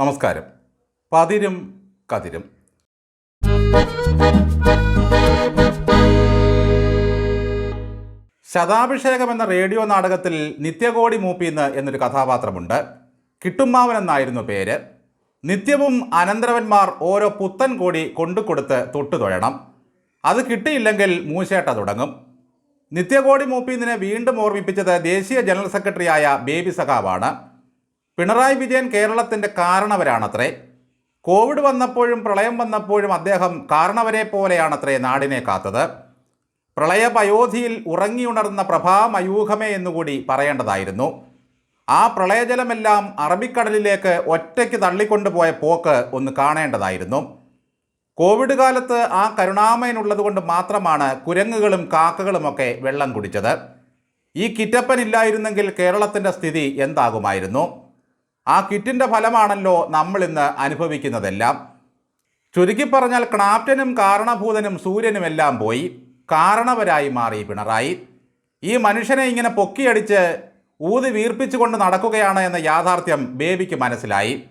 നമസ്കാരം. പതിരും കതിരും. ശതാഭിഷേകം എന്ന റേഡിയോ നാടകത്തിൽ നിത്യകോടി മൂപ്പീന്ന് എന്നൊരു കഥാപാത്രമുണ്ട്. കിട്ടുമ്മാവൻ എന്നായിരുന്നു പേര്. നിത്യവും അനന്തരവന്മാർ ഓരോ പുത്തൻ കോടി കൊണ്ടുകൊടുത്ത് തൊട്ടു തൊഴണം. അത് കിട്ടിയില്ലെങ്കിൽ മൂശേട്ട തുടങ്ങും. നിത്യകോടി മൂപ്പീന്നിനെ വീണ്ടും ഓർമ്മിപ്പിച്ചത് ദേശീയ ജനറൽ സെക്രട്ടറിയായ ബേബി സഖാവാണ്. പിണറായി വിജയൻ കേരളത്തിന്റെ കാരണവരാണത്രേ. കോവിഡ് വന്നപ്പോഴും പ്രളയം വന്നപ്പോഴും അദ്ദേഹം കാരണവരെ പോലെയാണത്രേ നാടിനെ കാത്തത്. പ്രളയപയോധിയിൽ ഉറങ്ങിയുണർന്ന പ്രഭാമയൂഖമേ എന്നുകൂടി പറയേണ്ടതായിരുന്നു. ആ പ്രളയജലമെല്ലാം അറബിക്കടലിലേക്ക് ഒറ്റയ്ക്ക് തള്ളിക്കൊണ്ടുപോയ പോക്ക് ഒന്ന് കാണേണ്ടതായിരുന്നു. കോവിഡ് കാലത്ത് ആ കരുണാമയനുള്ളതുകൊണ്ട് മാത്രമാണ് കുരങ്ങുകളും കാക്കകളുമൊക്കെ വെള്ളം കുടിച്ചത്. ഈ കിറ്റപ്പൻ ഇല്ലായിരുന്നെങ്കിൽ കേരളത്തിന്റെ സ്ഥിതി എന്താകുമായിരുന്നു? ആ കിറ്റിന്റെ ഫലമാണല്ലോ നമ്മൾ ഇന്ന് അനുഭവിക്കുന്നതെല്ലാം. ചുരുക്കി പറഞ്ഞാൽ ക്നാപ്റ്റനും കാരണഭൂതനും സൂര്യനും എല്ലാം പോയി. കാരണവരായി മാറി പിണറായി. ഈ മനുഷ്യനെ ഇങ്ങനെ പൊക്കിയടിച്ച് ഊതി വീർപ്പിച്ചുകൊണ്ട് നടക്കുകയാണ് എന്ന യാഥാർത്ഥ്യം ബേബിക്ക് മനസ്സിലായി.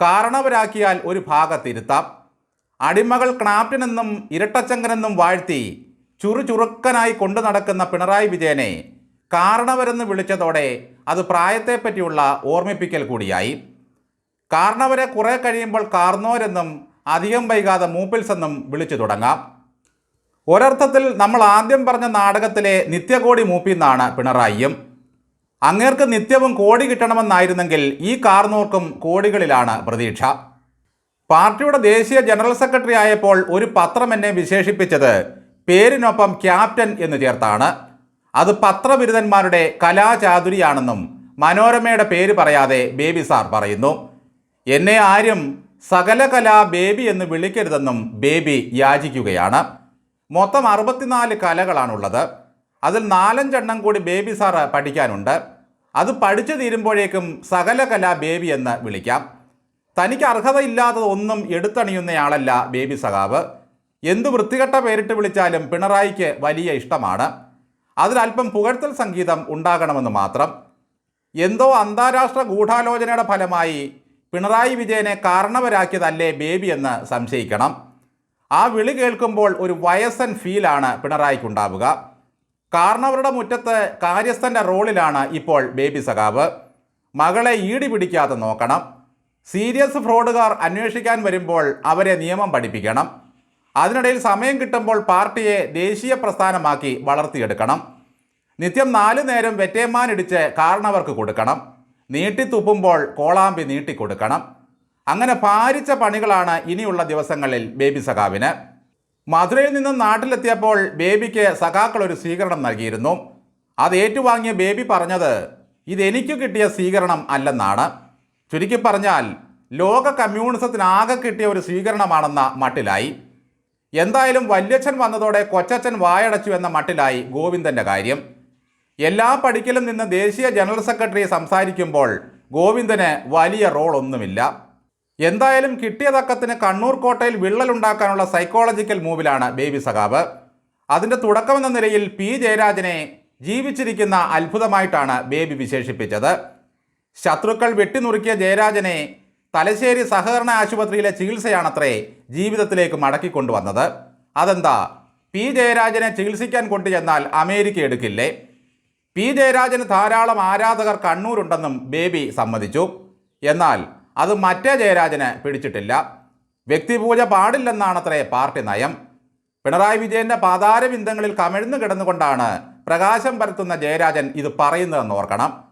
കാരണവരാക്കിയാൽ ഒരു ഭാഗത്തിരുത്താം. അടിമകൾ ക്നാപ്റ്റനെന്നും ഇരട്ടച്ചങ്കനെന്നും വാഴ്ത്തി ചുറുചുറുക്കനായി കൊണ്ടു നടക്കുന്ന പിണറായി വിജയനെ കാരണവരെന്ന് വിളിച്ചതോടെ അത് പ്രായത്തെപ്പറ്റിയുള്ള ഓർമ്മിപ്പിക്കൽ കൂടിയായി. കാരണവരെ കുറേ കഴിയുമ്പോൾ കാർന്നോരെന്നും അധികം വൈകാതെ മൂപ്പിൽസ് എന്നും വിളിച്ചു തുടങ്ങാം. ഒരർത്ഥത്തിൽ നമ്മൾ ആദ്യം പറഞ്ഞ നാടകത്തിലെ നിത്യകോടി മൂപ്പിന്നാണ് പിണറായിയും. അങ്ങേർക്ക് നിത്യവും കോടി കിട്ടണമെന്നായിരുന്നെങ്കിൽ ഈ കാർന്നോർക്കും കോടികളിലാണ് പ്രതീക്ഷ. പാർട്ടിയുടെ ദേശീയ ജനറൽ സെക്രട്ടറി ആയപ്പോൾ ഒരു പത്രം എന്നെ വിശേഷിപ്പിച്ചത് പേരിനൊപ്പം ക്യാപ്റ്റൻ എന്ന് ചേർത്താണ്. അത് പത്രബിരുദന്മാരുടെ കലാചാതുരിയാണെന്നും മനോരമയുടെ പേര് പറയാതെ ബേബി സാർ പറയുന്നു. എന്നെ ആരും സകല കലാ ബേബി എന്ന് വിളിക്കരുതെന്നും ബേബി യാചിക്കുകയാണ്. മൊത്തം അറുപത്തിനാല് കലകളാണുള്ളത്. അതിൽ നാലഞ്ചെണ്ണം കൂടി ബേബി സാറ് പഠിക്കാനുണ്ട്. അത് പഠിച്ചു തീരുമ്പോഴേക്കും സകല കല ബേബി എന്ന് വിളിക്കാം. തനിക്ക് അർഹതയില്ലാത്തത് ഒന്നും എടുത്തണിയുന്നയാളല്ല ബേബി സഖാവ്. എന്ത് വൃത്തികെട്ട പേരിട്ട് വിളിച്ചാലും പിണറായിക്ക് വലിയ ഇഷ്ടമാണ്. അതിലല്പം പുകഴ്ത്തൽ സംഗീതം ഉണ്ടാകണമെന്ന് മാത്രം എന്തോ അന്താരാഷ്ട്ര ഗൂഢാലോചനയുടെ ഫലമായി പിണറായി വിജയനെ കാരണവരാക്കിയതല്ലേ ബേബി എന്ന് സംശയിക്കണം. ആ വിളി കേൾക്കുമ്പോൾ ഒരു വയസ്സൻ ഫീലാണ് പിണറായിക്കുണ്ടാവുക. കാരണവരുടെ മുറ്റത്ത് കാര്യസ്ഥന്റെ റോളിലാണ് ഇപ്പോൾ ബേബി സഖാവ്. മകളെ ഈടി പിടിക്കാതെ നോക്കണം. സീരിയസ് ഫ്രോഡുകാർ അന്വേഷിക്കാൻ വരുമ്പോൾ അവരെ നിയമം പഠിപ്പിക്കണം. അതിനിടയിൽ സമയം കിട്ടുമ്പോൾ പാർട്ടിയെ ദേശീയ പ്രസ്ഥാനമാക്കി വളർത്തിയെടുക്കണം. നിത്യം നാലു നേരം വെറ്റേമാനിടിച്ച് കാരണവർക്ക് കൊടുക്കണം. നീട്ടിത്തുപ്പുമ്പോൾ കോളാമ്പി നീട്ടിക്കൊടുക്കണം. അങ്ങനെ ഭാരിച്ച പണികളാണ് ഇനിയുള്ള ദിവസങ്ങളിൽ ബേബി സഖാവിന്. മധുരയിൽ നിന്നും നാട്ടിലെത്തിയപ്പോൾ ബേബിക്ക് സഖാക്കൾ ഒരു സ്വീകരണം നൽകിയിരുന്നു. അത് ഏറ്റുവാങ്ങിയ ബേബി പറഞ്ഞത് ഇതെനിക്ക് കിട്ടിയ സ്വീകരണം അല്ലെന്നാണ്. ചുരുക്കി പറഞ്ഞാൽ ലോക കമ്മ്യൂണിസത്തിനാകെ കിട്ടിയ ഒരു സ്വീകരണമാണെന്ന മട്ടിലായി. എന്തായാലും വല്യച്ഛൻ വന്നതോടെ കൊച്ചച്ഛൻ വായടച്ചു എന്ന മട്ടിലായി ഗോവിന്ദന്റെ കാര്യം. എല്ലാ പടിക്കലും നിന്ന് ദേശീയ ജനറൽ സെക്രട്ടറി സംസാരിക്കുമ്പോൾ ഗോവിന്ദന് വലിയ റോൾ ഒന്നുമില്ല എന്തായാലും കിട്ടിയ തക്കത്തിന് കണ്ണൂർ കോട്ടയിൽ വിള്ളലുണ്ടാക്കാനുള്ള സൈക്കോളജിക്കൽ മൂവിലാണ് ബേബി സഖാവ്. അതിന്റെ തുടക്കമെന്ന നിലയിൽ പി ജയരാജനെ ജീവിച്ചിരിക്കുന്ന അത്ഭുതമായിട്ടാണ് ബേബി വിശേഷിപ്പിച്ചത്. ശത്രുക്കൾ വെട്ടിനുറുക്കിയ ജയരാജനെ തലശ്ശേരി സഹകരണ ആശുപത്രിയിലെ ചികിത്സയാണത്രേ ജീവിതത്തിലേക്ക് മടക്കിക്കൊണ്ടുവന്നത്. അതെന്താ? പി. ജയരാജനെ ചികിത്സിക്കാൻ കൊണ്ടുചെന്നാൽ അമേരിക്ക എടുക്കില്ലേ? പി. ജയരാജന് ധാരാളം ആരാധകർ കണ്ണൂരുണ്ടെന്നും ബേബി സമ്മതിച്ചു. എന്നാൽ അത് മറ്റേ ജയരാജന് പിടിച്ചിട്ടില്ല. വ്യക്തിപൂജ പാടില്ലെന്നാണത്രേ പാർട്ടി നയം. പിണറായി വിജയന്റെ പാതാരബിന്ദങ്ങളിൽ കമിഴ്ന്നു കിടന്നുകൊണ്ടാണ് പ്രകാശം പരത്തുന്ന ജയരാജൻ ഇത് പറയുന്നതെന്ന് ഓർക്കണം.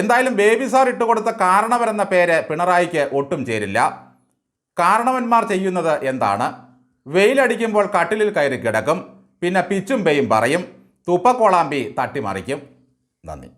എന്തായാലും ബേബി സാർ ഇട്ട് കൊടുത്ത കാരണവർ എന്ന പേര് പിണറായിക്ക് ഒട്ടും ചേരില്ല. കാരണവന്മാർ ചെയ്യുന്നത് എന്താണ്? വെയിലടിക്കുമ്പോൾ കട്ടിലിൽ കയറി കിടക്കും പിന്നെ പിച്ചും പെയും പറയും തുപ്പക്കോളാമ്പി തട്ടിമറിക്കും. നന്ദി.